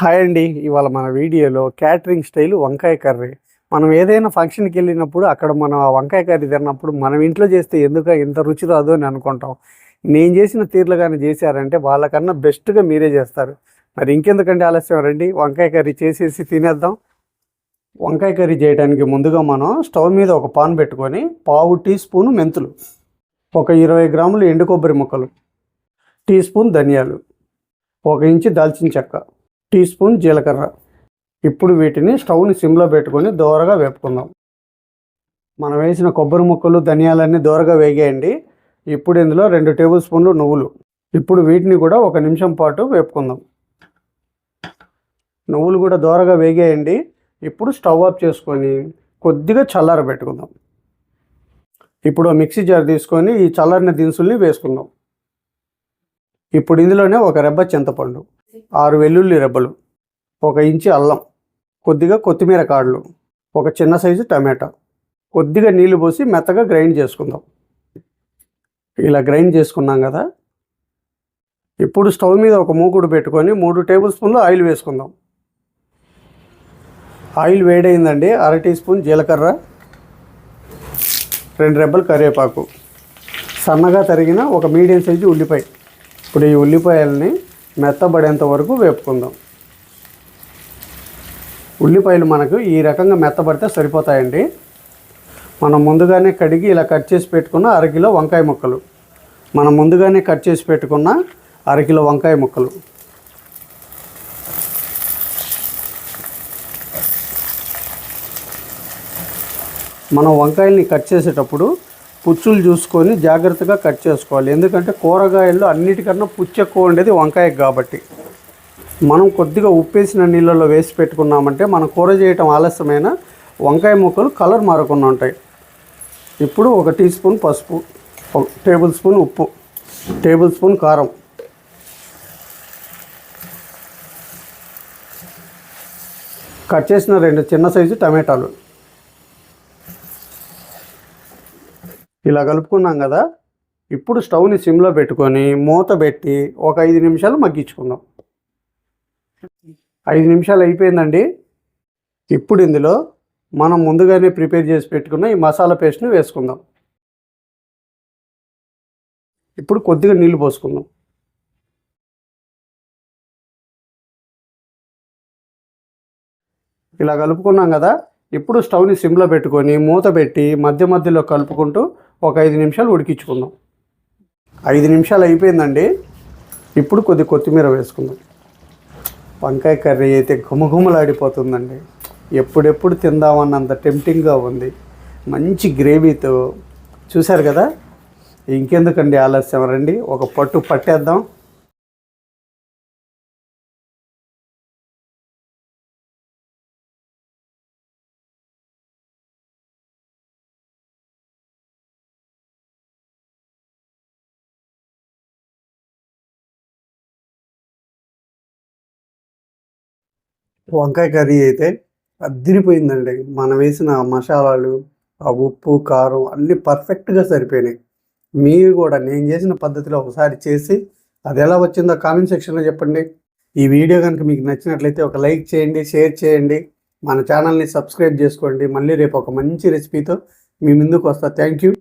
Hi అండి. ఇవాళ మన వీడియోలో క్యాటరింగ్ స్టైల్ వంకాయ కర్రీ. మనం ఏదైనా ఫంక్షన్కి వెళ్ళినప్పుడు అక్కడ మనం ఆ వంకాయ కర్రీ తిన్నప్పుడు మనం ఇంట్లో చేస్తే ఎందుకు ఇంత రుచి రాదు అని అనుకుంటాం. నేను చేసిన తీర్లు కానీ చేశారంటే వాళ్ళకన్నా బెస్ట్గా మీరే చేస్తారు. మరి ఇంకెందుకంటే ఆలస్యం రండి. వంకాయ కర్రీ చేసేసి తినేద్దాం. వంకాయ కర్రీ చేయడానికి ముందుగా మనం స్టవ్ మీద ఒక పాన్ పెట్టుకొని పావు టీ స్పూన్ మెంతులు ఒక ఇరవై గ్రాములు ఎండు కొబ్బరి ముక్కలు టీ స్పూన్ ధనియాలు ఒక ఇంచు దాల్చిన చెక్క టీ స్పూన్ జీలకర్ర. ఇప్పుడు వీటిని స్టవ్ని సిమ్లో పెట్టుకొని దోరగా వేపుకుందాం. మనం వేసిన కొబ్బరి ముక్కలు ధనియాలన్నీ దోరగా వేగేయండి. ఇప్పుడు ఇందులో రెండు టేబుల్ స్పూన్లు నువ్వులు. ఇప్పుడు వీటిని కూడా ఒక నిమిషం పాటు వేపుకుందాం. నువ్వులు కూడా దోరగా వేగేయండి. ఇప్పుడు స్టవ్ ఆఫ్ చేసుకొని కొద్దిగా చల్లార పెట్టుకుందాం. ఇప్పుడు మిక్సీ జార్ తీసుకొని ఈ చల్లారిన దినుసుల్ని వేసుకుందాం. ఇప్పుడు ఇందులోనే ఒక రెబ్బ చింతపండు. ఆరు వెల్లుల్లి రెబ్బలు ఒక ఇంచి అల్లం కొద్దిగా కొత్తిమీర కాడలు ఒక చిన్న సైజు టమాటా. కొద్దిగా నీళ్ళు పోసి మెత్తగా గ్రైండ్ చేసుకుందాం. ఇలా గ్రైండ్ చేసుకున్నాం కదా. ఇప్పుడు స్టవ్ మీద ఒక మూకుడు పెట్టుకొని మూడు టేబుల్ స్పూన్లు ఆయిల్ వేసుకుందాం. ఆయిల్ వేడైందండి. అర టీ స్పూన్ జీలకర్ర రెండు రెబ్బలు కరివేపాకు. సన్నగా తరిగిన ఒక మీడియం సైజు ఉల్లిపాయ. ఇప్పుడు ఈ ఉల్లిపాయలని మెత్తబడేంత వరకు వేపుకుందాం. ఉల్లిపాయలు మనకు ఈ రకంగా మెత్తబడితే సరిపోతాయండి. మనం ముందుగానే కడిగి ఇలా కట్ చేసి పెట్టుకున్న అరకిలో వంకాయ ముక్కలు. మనం ముందుగానే కట్ చేసి పెట్టుకున్న అరకిలో వంకాయ ముక్కలు. మనం వంకాయల్ని కట్ చేసేటప్పుడు పుచ్చులు చూసుకొని జాగ్రత్తగా కట్ చేసుకోవాలి. ఎందుకంటే కూరగాయల్లో అన్నిటికన్నా పుచ్చు ఎక్కువ ఉండేది వంకాయ కాబట్టి. మనం కొద్దిగా ఉప్పేసిన నీళ్ళలో వేసి పెట్టుకున్నామంటే మనం కూర చేయటం ఆలస్యమైన వంకాయ ముక్కలు కలర్ మారకుండా ఉంటాయి. ఇప్పుడు ఒక టీ స్పూన్ పసుపు ఒక టేబుల్ స్పూన్ ఉప్పు టేబుల్ స్పూన్ కారం. కట్ చేసిన రెండు చిన్న సైజు టమాటాలు. ఇలా కలుపుకున్నాం కదా ఇప్పుడు స్టవ్ని సిమ్లో పెట్టుకొని మూత పెట్టి ఒక ఐదు నిమిషాలు మగ్గించుకుందాం. ఐదు నిమిషాలు అయిపోయిందండి. ఇప్పుడు ఇందులో మనం ముందుగానే ప్రిపేర్ చేసి పెట్టుకున్న ఈ మసాలా పేస్ట్ని వేసుకుందాం. ఇప్పుడు కొద్దిగా నీళ్ళు పోసుకుందాం. ఇలా కలుపుకున్నాం కదా ఇప్పుడు స్టవ్ని సిమ్లో పెట్టుకొని మూత పెట్టి మధ్య మధ్యలో కలుపుకుంటూ ఒక ఐదు నిమిషాలు ఉడికించుకుందాం. ఐదు నిమిషాలు అయిపోయిందండి. ఇప్పుడు కొద్ది కొత్తిమీర వేసుకుందాం. వంకాయ కర్రీ అయితే ఘుమఘుమలాడిపోతుందండి. ఎప్పుడెప్పుడు తిందామన్నంత టెంప్టింగ్గా ఉంది. మంచి గ్రేవీతో. చూశారు కదా? ఇంకెందుకండి ఆలస్యం? రండి ఒక పట్టు పట్టేద్దాం. వంకాయ కర్రీ అయితే అద్దిరిపోయిందండి. మనం వేసిన మసాలాలు ఆ ఉప్పు కారం అన్నీ పర్ఫెక్ట్గా సరిపోయినాయి. మీరు కూడా నేను చేసిన పద్ధతిలో ఒకసారి చేసి అది ఎలా వచ్చిందో కామెంట్ సెక్షన్లో చెప్పండి. ఈ వీడియో కనుక మీకు నచ్చినట్లయితే ఒక లైక్ చేయండి షేర్ చేయండి. మన ఛానల్ని సబ్స్క్రైబ్ చేసుకోండి. మళ్ళీ రేపు ఒక మంచి రెసిపీతో మీ ముందుకు వస్తా. Thank you